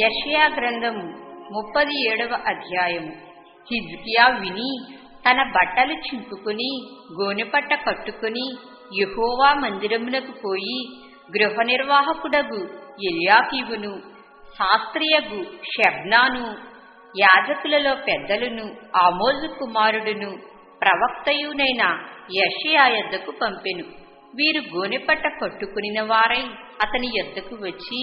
యషయా గ్రంథము ముప్పది ఏడవ అధ్యాయము. హిజ్కియా విని తన బట్టలు చింపుకుని గోనెపట్ట కట్టుకుని యహోవా మందిరమునకు పోయి గృహ నిర్వాహకుడగు ఎలియాకీవును శాస్త్రియగు షెబ్నాను యాజకులలో పెద్దలను ఆమోజు కుమారుడును ప్రవక్తయునైన యషియా యొద్దకు పంపెను. వీరు గోనెపట్ట కట్టుకునిన వారై అతని యొద్దకు వచ్చి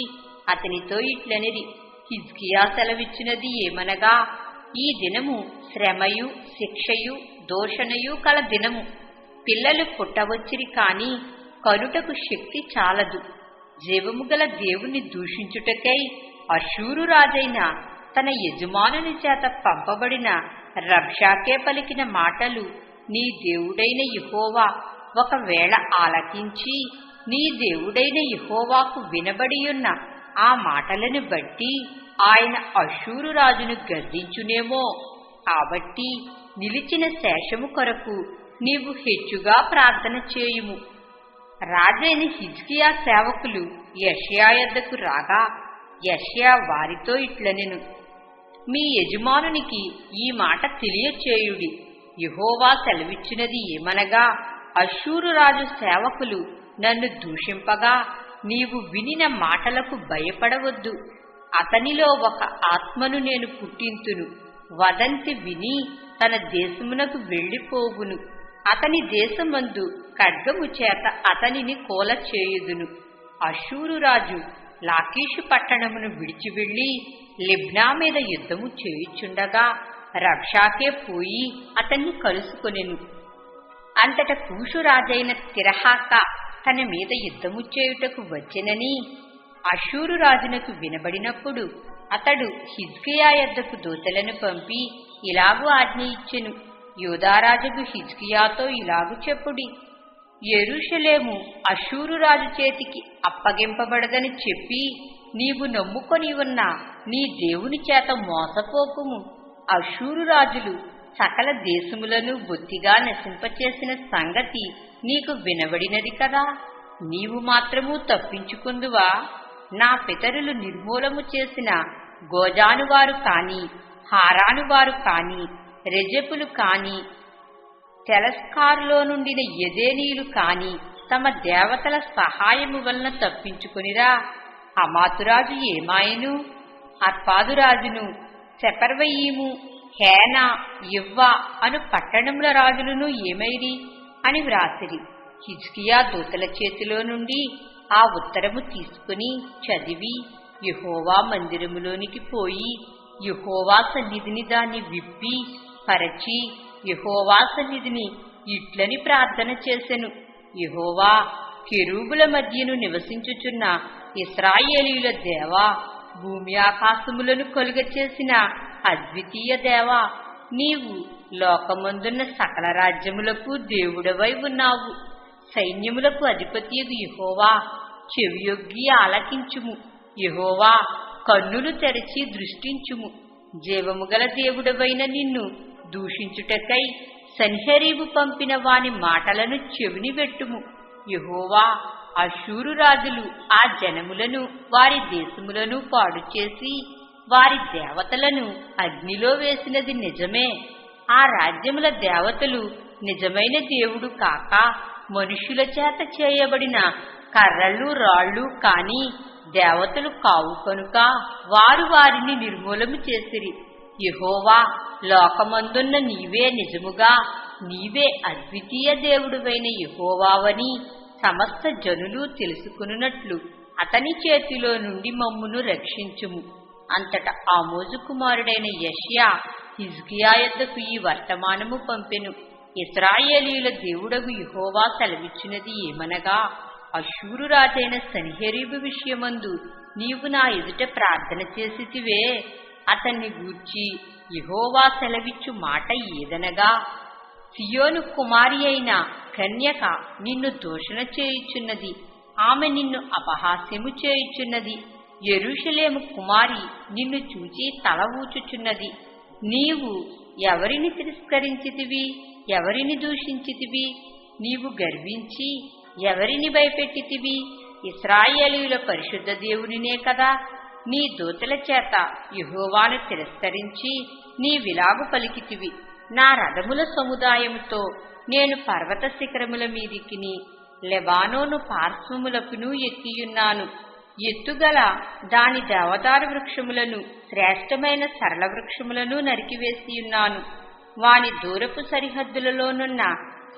అతనితో ఇట్లనిది. హిజ్కియా సెలవిచ్చినది ఏమనగా ఈ దినము శ్రమయు శిక్షయు దోషణయు కల దినము. పిల్లలు పుట్టవచ్చిరి కాని కనుటకు శక్తి చాలదు. జీవము గల దేవుని దూషించుటకై అశూరు రాజైన తన యజమానుని చేత పంపబడిన రబ్షాకే పలికిన మాటలు నీ దేవుడైన యహోవా ఒకవేళ ఆలకించి నీ దేవుడైన యహోవాకు వినబడియున్న ఆ మాటలను బట్టి ఆయన అశూరు రాజును గర్దించునేమో కాబట్టి నిలిచిన శేషము కొరకు నీవు హెచ్చుగా ప్రార్థన చేయుము. రాజైన హిజ్కియా సేవకులు యష్యా యొద్దకు రాగా యష్యా వారితో ఇట్లనెను మీ యజమానునికి ఈ మాట తెలియచేయుడి. యహోవా సెలవిచ్చినది ఏమనగా అశూరు రాజు సేవకులు నన్ను దూషింపగా నీవు వినిన మాటలకు భయపడవద్దు. అతనిలో ఒక ఆత్మను నేను పుట్టింతును వదంతి విని తన దేశమునకు వెళ్ళిపోవును. అతని దేశమందు ఖడ్గము చేత అతనిని కోల చేయుదును అశూరు రాజు లాకీషు పట్టణమును విడిచి వెళ్ళి లిబ్నా మీద యుద్ధము చేయుచుండగా రక్షాకే పోయి అతన్ని కలుసుకొనెను. అంతట కూషురాజైన తిరహాక తన మీద యుద్ధము చేయుటకు వచ్చెనని అశూరు రాజునకు వినబడినప్పుడు అతడు హిజ్కియా యొద్దకు దూతలను పంపి ఇలాగు ఆజ్ఞ ఇచ్చెను యోధారాజుకు హిజ్కియాతో ఇలాగు చెప్పుడి. ఎరుషలేము అశూరు రాజు చేతికి అప్పగింపబడదని చెప్పి నీవు నమ్ముకొని ఉన్న నీ దేవుని చేత మోసపోకుము. అశూరు రాజులు సకల దేశములను బొత్తిగా నశింపచేసిన సంగతి నీకు వినబడినది కదా. నీవు మాత్రము తప్పించుకుందువా? నా పితరులు నిర్మూలము చేసిన గోజానువారు కాని హారానువారు కాని రెజపులు కాని తెలస్కారులో నుండిన ఎదేనీయులు కాని తమ దేవతల సహాయము వలన తప్పించుకునిరా. అమాతురాజు ఏమాయను? అర్పాదురాజును సెపర్వయీము హేన ఇవ్వ అను పట్టణముల రాజులను ఏమైరి? అని వ్రాసిరి. హిజ్కియా దూతల చేతిలో నుండి ఆ ఉత్తరము తీసుకుని చదివి యుహోవా మందిరములోనికి పోయి యుహోవా సన్నిధిని దాన్ని విప్పి పరచి యహోవా సన్నిధిని ఇట్లని ప్రార్థన చేసెను. యహోవా కెరూబుల మధ్యను నివసించుచున్న ఇస్రాయేలీల దేవా భూమి ఆకాశములను కలుగచేసిన అద్వితీయ దేవా నీవు లోకమందున్న సకల రాజ్యములకు దేవుడవై ఉన్నావు. సైన్యములకు అధిపతియగు యహోవా చెవియొగ్గి ఆలకించుము. యహోవా కన్నులు తెరచి దృష్టించుము. జీవముగల దేవుడవైన నిన్ను దూషించుటకై సన్హరీబు పంపిన వాని మాటలను చెవిని పెట్టుము యహోవా అశూరు రాజులు ఆ జనములను వారి దేశములను పాడు చేసి వారి దేవతలను అగ్నిలో వేసినది నిజమే. ఆ రాజ్యముల దేవతలు నిజమైన దేవుడు కాక మనుషుల చేత చేయబడిన కర్రలు రాళ్ళు కాని దేవతలు కావు కనుక వారు వారిని నిర్మూలము చేసిరి. యహోవా లోకమందున్న నీవే నిజముగా నీవే అద్వితీయ దేవుడువైన యహోవావని సమస్త జనులు తెలుసుకున్నట్లు అతని చేతిలో నుండి మమ్మును రక్షించుము. అంతట ఆమోజు కుమారుడైన యష్యా హిజ్కియా యొద్దకు ఈ వర్తమానము పంపెను. ఇస్రాయేలీల దేవుడగు యహోవా సెలవిచ్చినది ఏమనగా అశూరు రాజైన సన్హెరీబు విషయమందు నీవు నా ఎదుట ప్రార్థన చేసితివే. అతన్ని గూర్చి యహోవా సెలవిచ్చు మాట ఏదనగా సియోను కుమారి అయిన కన్యక నిన్ను దూషణ చేయుచున్నది. ఆమె నిన్ను అపహాస్యము చేయుచున్నది. ఎరుషలేము కుమారి నిన్ను చూచి తల ఊచుచున్నది. నీవు ఎవరిని తిరస్కరించితివి? ఎవరిని దూషించితివి? నీవు గర్వించి ఎవరిని భయపెట్టితివి? ఇస్రాయేలీయుల పరిశుద్ధ దేవునినే కదా. నీ దూతల చేత యుహోవాను తిరస్కరించి నీ విలాగు పలికితివి. నా రథముల సముదాయముతో నేను పర్వత శిఖరముల మీదికిని లెబానోను పార్శ్వములకును ఎక్కియున్నాను. ఎత్తుగల దాని దేవదారు వృక్షములను శ్రేష్టమైన సరళ వృక్షములను నరికివేసియున్నాను వాని దూరపు సరిహద్దులలోనున్న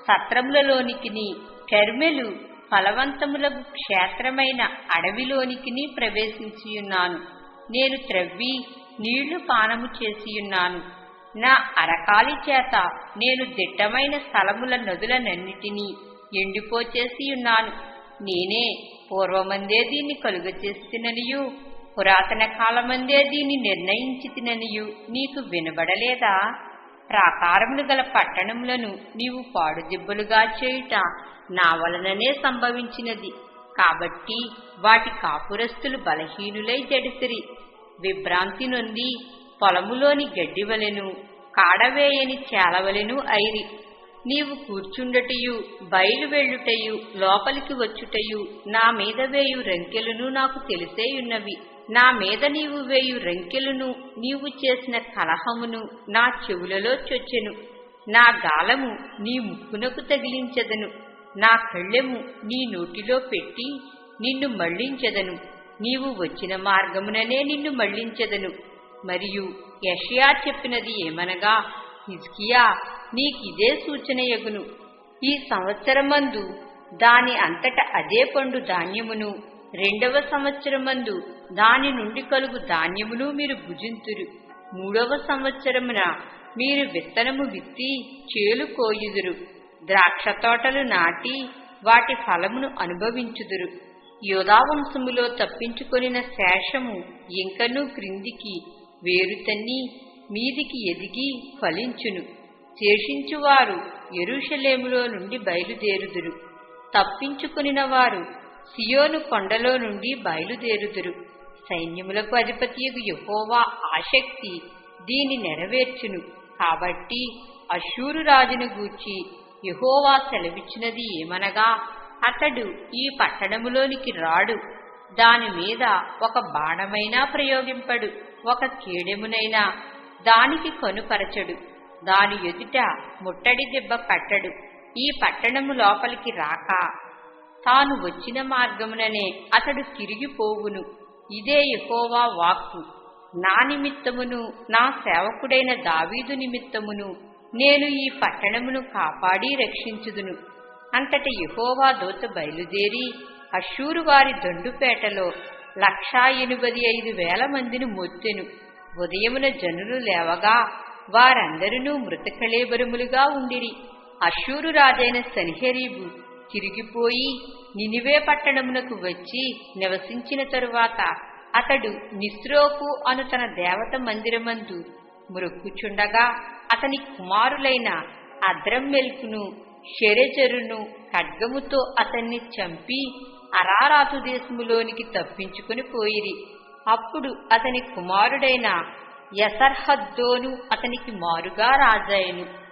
సత్రములలోనికిని కర్మెలు ఫలవంతములకు క్షేత్రమైన అడవిలోనికిని ప్రవేశించియున్నాను నేను త్రవ్వి నీళ్ళు పానము చేసియున్నాను నా అరకాలి చేత నేను దిట్టమైన స్థలముల నదులనన్నిటినీ ఎండిపోచేసియున్నాను నేనే పూర్వమందే దీన్ని కలుగచేసిననియు పురాతన కాలమందే దీన్ని నిర్ణయించి తిననియు నీకు వినబడలేదా? ప్రాకారములు గల పట్టణములను నీవు పాడుదిబ్బలుగా చేయుట నా వలననే సంభవించినది. కాబట్టి వాటి కాపురస్తులు బలహీనులై జడిసిరి. విభ్రాంతి నొంది పొలములోని గడ్డివలెను కాడవేయని చేలవలెను ఐరి నీవు కూర్చుండటయు బయలు వెళ్ళుటయు లోపలికి వచ్చుటయు నా మీద వేయు రంకెలును నాకు తెలిసేయున్నవి. నా మీద నీవు వేయు రంకెలును నీవు చేసిన కలహమును నా చెవులలో చొచ్చెను. నా గాలము నీ ముక్కునకు తగిలించెదను. నా కళ్ళెము నీ నోటిలో పెట్టి నిన్ను మళ్ళించదను నీవు వచ్చిన మార్గముననే నిన్ను మళ్ళించదను మరియు యషయా చెప్పినది ఏమనగా హిజ్కియా నీకిదే సూచనయగును ఈ సంవత్సరమందు దాని అంతట అదే పండు ధాన్యమును రెండవ సంవత్సరమందు దాని నుండి కలుగు ధాన్యమును మీరు భుజింతురు. మూడవ సంవత్సరమున మీరు విత్తనము విత్తి చేలు కోయుదురు. ద్రాక్ష తోటలు నాటి వాటి ఫలమును అనుభవించుదురు. యోధావంశములో తప్పించుకొనిన శేషము ఇంకనూ క్రిందికి వేరుతన్ని మీదికి ఎదిగి ఫలించును. శేషించువారు ఎరుషలేములో నుండి బయలుదేరుదురు. తప్పించుకునిన వారు సియోను కొండలో నుండి బయలుదేరుదురు. సైన్యములకు అధిపతియగు యహోవా ఆసక్తి దీని నెరవేర్చును. కాబట్టి అశూరు రాజును గూర్చి యహోవా సెలవిచ్చినది ఏమనగా అతడు ఈ పట్టణములోనికి రాడు. దాని మీద ఒక బాణమైనా ప్రయోగింపడు ఒక కీడెమునైనా దానికి కనుపరచడు. దాని ఎదుట ముట్టడి దెబ్బ కట్టడు ఈ పట్టణము లోపలికి రాక తాను వచ్చిన మార్గముననే అతడు తిరిగిపోవును ఇదే ఎహోవా వాక్కు. నా నిమిత్తమును నా సేవకుడైన దావీదు నిమిత్తమును నేను ఈ పట్టణమును కాపాడి రక్షించుదును. అంతట యెహోవా దూత బయలుదేరి అశూరు వారి దండుపేటలో లక్షా ఎనిమిది ఐదు వేల మందిని మొత్తెను. ఉదయమున జనులు లేవగా వారందరూ మృతకళేబరములుగా ఉండిరి. అశూరు రాజైన సన్హెరీబు తిరిగిపోయి నినివే పట్టణమునకు వచ్చి నివసించిన తరువాత అతడు నిస్రోకు అను తన దేవత మందిరమందు మృక్కుచుండగా అతని కుమారులైన అద్రమ్మెల్కును షెరెజరును ఖడ్గముతో అతన్ని చంపి అరారాతు దేశములోనికి తప్పించుకుని పోయిరి. అప్పుడు అతని కుమారుడైన యసర్హద్దోను అతనికి మారుగా రాజాయను